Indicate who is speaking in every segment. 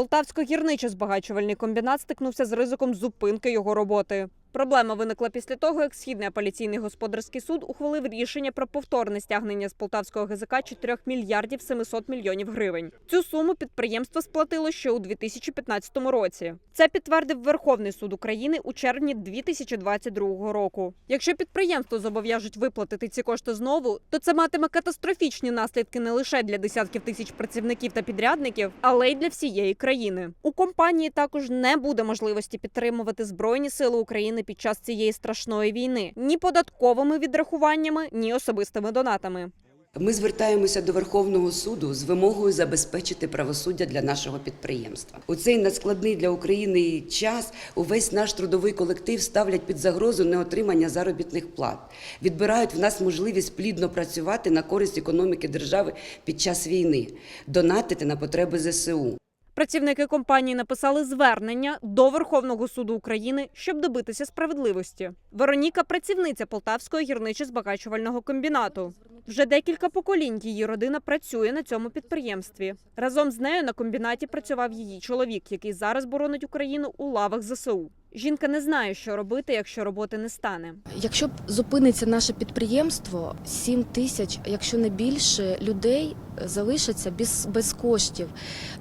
Speaker 1: Полтавсько-гірничо-збагачувальний комбінат стикнувся з ризиком зупинки його роботи. Проблема виникла після того, як Східний апеляційний господарський суд ухвалив рішення про повторне стягнення з полтавського ГЗК 4 мільярдів 700 мільйонів гривень. Цю суму підприємство сплатило ще у 2015 році. Це підтвердив Верховний суд України у червні 2022 року. Якщо підприємство зобов'яжуть виплатити ці кошти знову, то це матиме катастрофічні наслідки не лише для десятків тисяч працівників та підрядників, але й для всієї країни. У компанії також не буде можливості підтримувати збройні сили України під час цієї страшної війни ні податковими відрахуваннями, ні особистими донатами.
Speaker 2: Ми звертаємося до Верховного суду з вимогою забезпечити правосуддя для нашого підприємства. У цей надскладний для України час увесь наш трудовий колектив ставлять під загрозу неотримання заробітних плат, відбирають в нас можливість плідно працювати на користь економіки держави під час війни, донатити на потреби ЗСУ.
Speaker 1: Працівники компанії написали звернення до Верховного суду України, щоб добитися справедливості. Вероніка працівниця Полтавського гірничо-збагачувального комбінату. Вже декілька поколінь її родина працює на цьому підприємстві. Разом з нею на комбінаті працював її чоловік, який зараз боронить Україну у лавах ЗСУ. Жінка не знає, що робити, якщо роботи не стане.
Speaker 3: Якщо б зупиниться наше підприємство, 7 тисяч, якщо не більше, людей залишаться без, без коштів.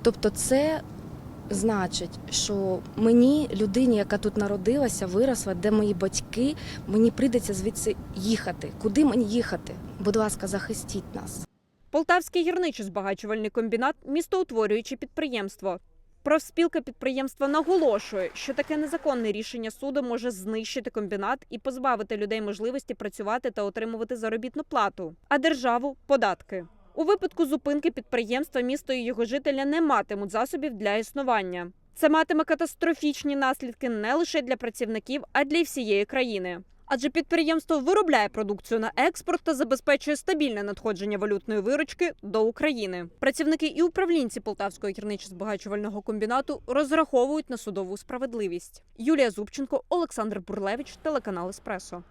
Speaker 3: Тобто, це значить, що мені, людині, яка тут народилася, виросла, де мої батьки, мені прийдеться звідси їхати. Куди мені їхати? Будь ласка, захистіть нас.
Speaker 1: Полтавський гірничо-збагачувальний комбінат містоутворююче підприємство. Профспілка підприємства наголошує, що таке незаконне рішення суду може знищити комбінат і позбавити людей можливості працювати та отримувати заробітну плату, а державу податки. У випадку зупинки підприємства місто і його жителя не матимуть засобів для існування. Це матиме катастрофічні наслідки не лише для працівників, а й для всієї країни. Адже підприємство виробляє продукцію на експорт та забезпечує стабільне надходження валютної виручки до України. Працівники і управлінці Полтавського гірничо-збагачувального комбінату розраховують на судову справедливість. Юлія Зубченко, Олександр Бурлевич, телеканал Еспресо.